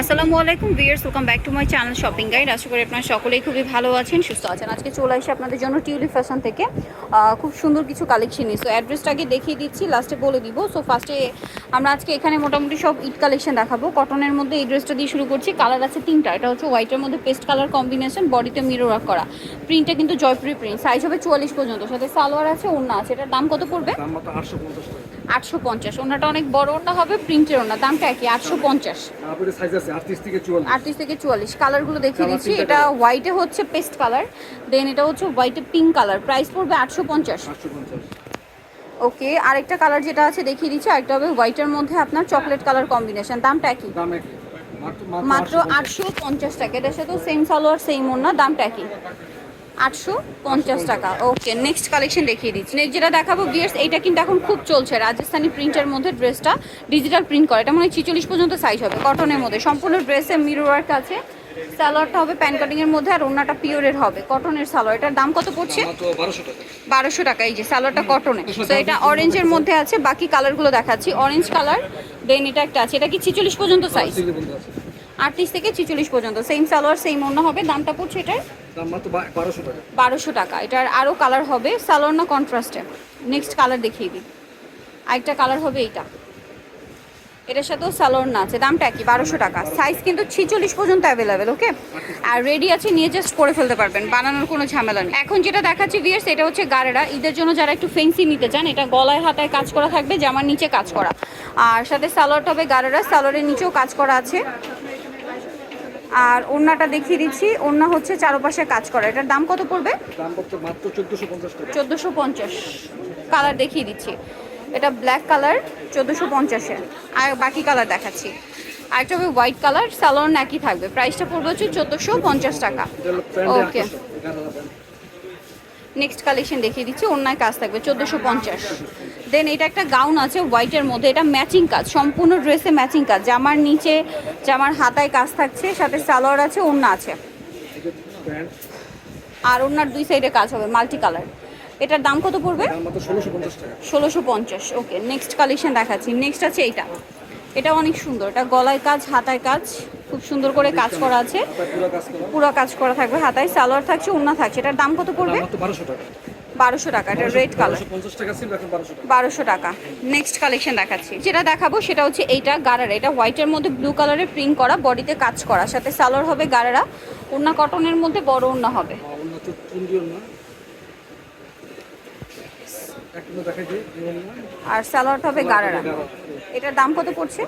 আসসালামু আলাইকুম viewers welcome back to my channel shopping guide আশা করি আপনারা সকলেই খুবই ভালো আছেন, সুস্থ আছেন। আজকে চলে আসি আপনাদের জন্য টিউলিপ ফ্যাশন থেকে। খুব সুন্দর কিছু কালেকশন সো আগে দেখিয়ে দিচ্ছি লাস্টে বলে দিব। সো ফার্স্টে আমরা আজকে এখানে মোটামুটি সব ইট কালেকশন দেখাবো। কটনের মধ্যে এই ড্রেসটা দিয়ে শুরু করছি। কালার আছে তিনটা। এটা হচ্ছে হোয়াইটের মধ্যে পেস্ট কালার কম্বিনেশন বডিতে মিরো ওয়ার্ক করা। প্রিন্টটা কিন্তু জয়পুরি প্রিন্ট সাইজ হবে চুয়াল্লিশ পর্যন্ত। সাথে সালোয়ার আছে, ওড়না আছে। এটার দাম কত পড়বে? আটশো পঞ্চাশ টাকা। আটশো পঞ্চাশ। ওনাটা অনেক বড় ওড়না হবে প্রিন্টের ওড়না। দামটা একই আটশো পঞ্চাশ। আটত্রিশ থেকে চুয়াল্লিশ। কালারগুলো দেখিয়ে দিচ্ছি। এটা হোয়াইটে হচ্ছে পেস্ট কালার দেন এটা হচ্ছে হোয়াইটে পিঙ্ক কালার প্রাইস পড়বে আটশো পঞ্চাশ। ওকে আরেকটা কালার যেটা আছে দেখিয়ে দিচ্ছি আরেকটা হবে হোয়াইটের মধ্যে আপনার চকলেট কালার কম্বিনেশন দামটা একই। মাত্র আটশো পঞ্চাশ। টাকা। এটার সাথে সেম সালোয়ার সেম ওড়না দামটা একই। আটশো পঞ্চাশ টাকা। ওকে নেক্সট কালেকশন দেখিয়ে দিচ্ছি। নেক্সট যেটা দেখাবো বিয়ার্স এইটা কিন্তু এখন খুব চলছে। রাজস্থানি প্রিন্টের মধ্যে ড্রেসটা ডিজিটাল প্রিন্ট করে। এটা মনে হয় ছিচল্লিশ পর্যন্ত সাইজ হবে কটনের মধ্যে। সম্পূর্ণ ড্রেসে মিরর ওয়ার্ক আছে। সালোয়ারটা হবে প্যান কাটিং এর মধ্যে আর ওড়নাটা পিওরের হবে। কটনের সালোয়ার। এটার দাম কত পড়ছে? বারোশো টাকা। এই যে সালোয়ারটা কটনে তো এটা অরেঞ্জের মধ্যে আছে। বাকি কালারগুলো দেখাচ্ছি। অরেঞ্জ কালার দেন এটা একটা আছে। এটা কি ছিচল্লিশ পর্যন্ত সাইজ আটত্রিশ থেকে ছিচল্লিশ পর্যন্ত। সেম সালোয়ার সেম অন্য হবে। দামটা পড়ছে এটার? বারোশো টাকা। এটার আরও কালার হবে সালোয়ার না কন্ট্রাস্টে নেক্সট কালার দেখিয়ে দিই। আরেকটা কালার হবে এইটা। এটার সাথেও না আছে। দামটা কি বারোশো টাকা। সাইজ কিন্তু ছিচল্লিশ পর্যন্ত অ্যাভেলেবেল ওকে আর রেডি আছে, নিয়ে জাস্ট করে ফেলতে পারবেন। বানানোর কোনো ঝামেলা নেই। এখন যেটা দেখাচ্ছি ভিয়ার্স এটা হচ্ছে গাড়েরা। ঈদের জন্য যারা একটু ফেন্সি নিতে চান, এটা গলায় হাতায় কাজ করা থাকবে, জামার নিচে কাজ করা। আর সাথে সালোয়ারটা হবে গাড়েরা। সালোয়ারের নিচেও কাজ করা আছে। আর ওড়নাটা দেখিয়ে দিচ্ছি। ওড়না হচ্ছে চারপাশে কাজ করা। এটার দাম কত পড়বে? দাম পড়ছে মাত্র চোদ্দোশো পঞ্চাশ কালার দেখিয়ে দিচ্ছি। এটা ব্ল্যাক কালার চোদ্দোশো পঞ্চাশে। আর বাকি কালার দেখাচ্ছি। আরেকটা হবে হোয়াইট কালার স্যালোন একই থাকবে। প্রাইসটা পড়বে হচ্ছে চোদ্দোশো পঞ্চাশ টাকা। ওকে নেক্সট কালেকশন দেখিয়ে দিচ্ছি। অন্যায় কাজ থাকবে চোদ্দোশো পঞ্চাশ। দেন এটা একটা গাউন আছে হোয়াইটের মধ্যে। এটা ম্যাচিং কাজ সম্পূর্ণ ড্রেসে ম্যাচিং কাজ। জামার নিচে জামার হাতায় কাজ থাকছে সাথে সালোয়ার আছে ওড়না আছে। আর ওড়নার দুই সাইডে কাজ হবে মাল্টি কালার এটার দাম কত পড়বে? ষোলোশো পঞ্চাশ ওকে নেক্সট কালেকশন দেখাচ্ছি। নেক্সট আছে এইটা। এটা অনেক সুন্দর। এটা গলায় কাজ হাতায় কাজ। খুব সুন্দর করে কাজ করা আছে। পুরো কাজ করা। পুরো কাজ করা থাকবে। হাতায় সালোয়ার থাকছে ওড়না থাকছে। এটার দাম কত পড়বে? বারোশো টাকা। বারোশো টাকা এটা রেড কালার বারোশো টাকা নেক্সট কালেকশন দেখাচ্ছি। যেটা দেখাবো সেটা হচ্ছে এইটা গারারা। এটা হোয়াইটের মধ্যে ব্লু কালারের প্রিন্ট করা বডিতে কাজ করা। সাথে সালোয়ার হবে গারারা ওড়না কটনের মধ্যে বড় ওড়না হবে। আর সালোয়ারটা হবে গারারা। এটার দাম কত পড়ছে?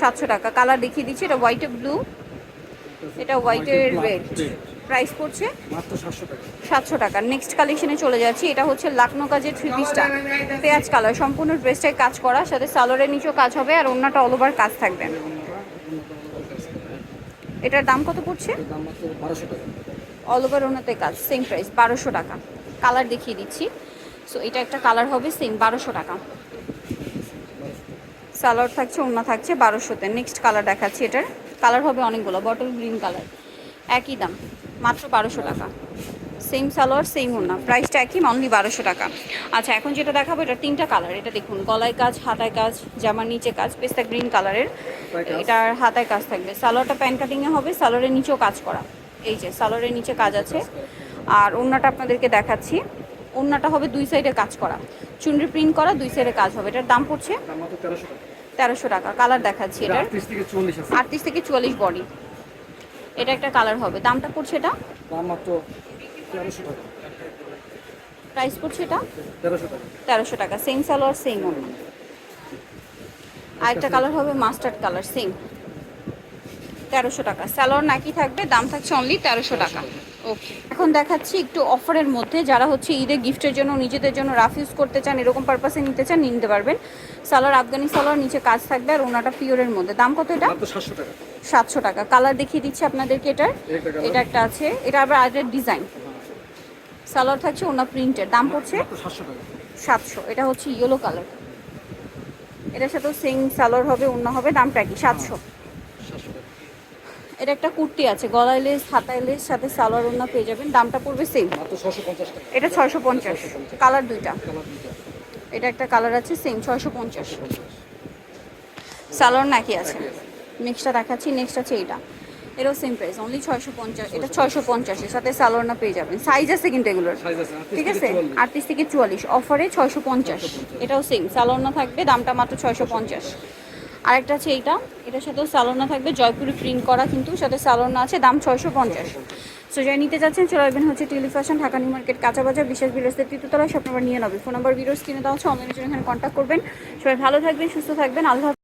সাতশো টাকা। কালার দেখিয়ে দিচ্ছি এটা হোয়াইটে ব্লু এটা হোয়াইটের রেড। প্রাইস পড়ছে সাতশো টাকা। নেক্সট কালেকশনে চলে যাচ্ছি। এটা হচ্ছে লাকনো কাজের থ্রি পিসটা পেঁয়াজ কালার। সম্পূর্ণ ড্রেসটায় কাজ করা। সাথে সালোয়ারের নিচেও কাজ হবে আর অন্যটা অল ওভার কাজ থাকবে। এটার দাম কত পড়ছে? অল ওভার ওনাতে কাজ। সেম প্রাইস বারোশো টাকা। কালার দেখিয়ে দিচ্ছি। সো এটা একটা কালার হবে সেম বারোশো টাকা। সালোয়ার থাকছে ওড়না থাকছে বারোশোতে। নেক্সট কালার দেখাচ্ছি এটার। কালার হবে অনেকগুলো বটল গ্রিন কালার। একই দাম মাত্র বারোশো টাকা। সেম সালোয়ার সেম ওড়না। প্রাইসটা একই অনলি বারোশো টাকা। আচ্ছা এখন যেটা দেখাবো এটা তিনটা কালার এটা দেখুন গলায় কাজ হাতায় কাজ জামার নিচে কাজ পেস্তা গ্রিন কালারের। এটার হাতায় কাজ থাকবে। সালোয়ারটা প্যান কাটিংয়ে হবে সালোয়ারের নিচেও কাজ করা। এই যে সালোয়ারের নিচে কাজ আছে। আর ওড়নাটা আপনাদেরকে দেখাচ্ছি। ওড়নাটা হবে দুই সাইডে কাজ করা। চুনরি প্রিন্ট করা দুই সাইডে কাজ হবে। এটার দাম পড়ছে তেরোশো টাকা কালার দেখাচ্ছি এটা আটত্রিশ থেকে চুয়াল্লিশ বডি এটা একটা কালার হবে। দামটা পড়ছে এটা? প্রাইস পড়ছে এটা? তেরোশো টাকা। সেম সালোয়ার সেম আর একটা কালার হবে মাস্টার্ড কালার সেম তেরোশো টাকা। সালোয়ার নাকি থাকবে দাম থাকছে অনলি তেরোশো টাকা। ওকে এখন দেখাচ্ছি একটু অফারের মধ্যে যারা হচ্ছে ঈদে গিফটের জন্য নিজেদের জন্য রাফ ইউজ করতে চান এরকম পারপাসে নিতে চান নিতে পারবেন। সালোয়ার আফগানি সালোয়ার নিচে কাজ থাকবে আর ওনাটা পিওরের মধ্যে। দাম কত এটা? সাতশো টাকা। কালার দেখিয়ে দিচ্ছি আপনাদেরকে এটার। এটা একটা আছে। এটা আবার আগের ডিজাইন সালোয়ার থাকছে ওনা প্রিন্টের দাম পড়ছে? সাতশো এটা হচ্ছে ইয়েলো কালার এটার সাথেও সেম সালোয়ার হবে অন্য হবে দামটা কি সাতশো। এটা একটা কুর্তি আছে গলায় লেস হাতায় লেস সাথে সালোয়ার ওনা পেয়ে যাবেন। দামটা পড়বে সেম এটা ছয়শো পঞ্চাশ। কালার দুইটা। এটা একটা কালার আছে সেম ছয়শো পঞ্চাশ। সালোয়ার নাকি আছে? নেক্সটটা দেখাচ্ছি নেক্সট আছে এটা এটাও সেম প্রাইস অনলি ছয়শো পঞ্চাশ এটা ছয়শো পঞ্চাশের সাথে সালোয়ারনা পেয়ে যাবেন। সাইজ আছে কিন্তু এগুলোর। ঠিক আছে? আটত্রিশ থেকে চুয়াল্লিশ। অফারে ছয়শো পঞ্চাশ। এটাও সেম সালোয়ারনা থাকবে দামটা মাত্র ছয়শো পঞ্চাশ। আরেকটা আছে এইটা। এটার সাথেও স্যালোনা থাকবে, জয়পুরি প্রিন্ট করা কিন্তু সাথে স্যালোনা আছে, দাম ছয়শো পঞ্চাশ। সো যাই নিতে যাচ্ছেন চলে আসবেন হচ্ছে টেলিফ্যাশন ঢাকা নিউ মার্কেট, কাঁচা বাজার বিশেষ বিরস্তের তৃতীয়তলায় স্বপ্নবার নিয়ে নেবে ফোন নাম্বার ভিডিওস কিনে দেওয়া হচ্ছে অনলাইনের জন্য এখানে কন্ট্যাক্ট করবেন। সবাই ভালো থাকবেন, সুস্থ থাকবেন, আল্লাহ।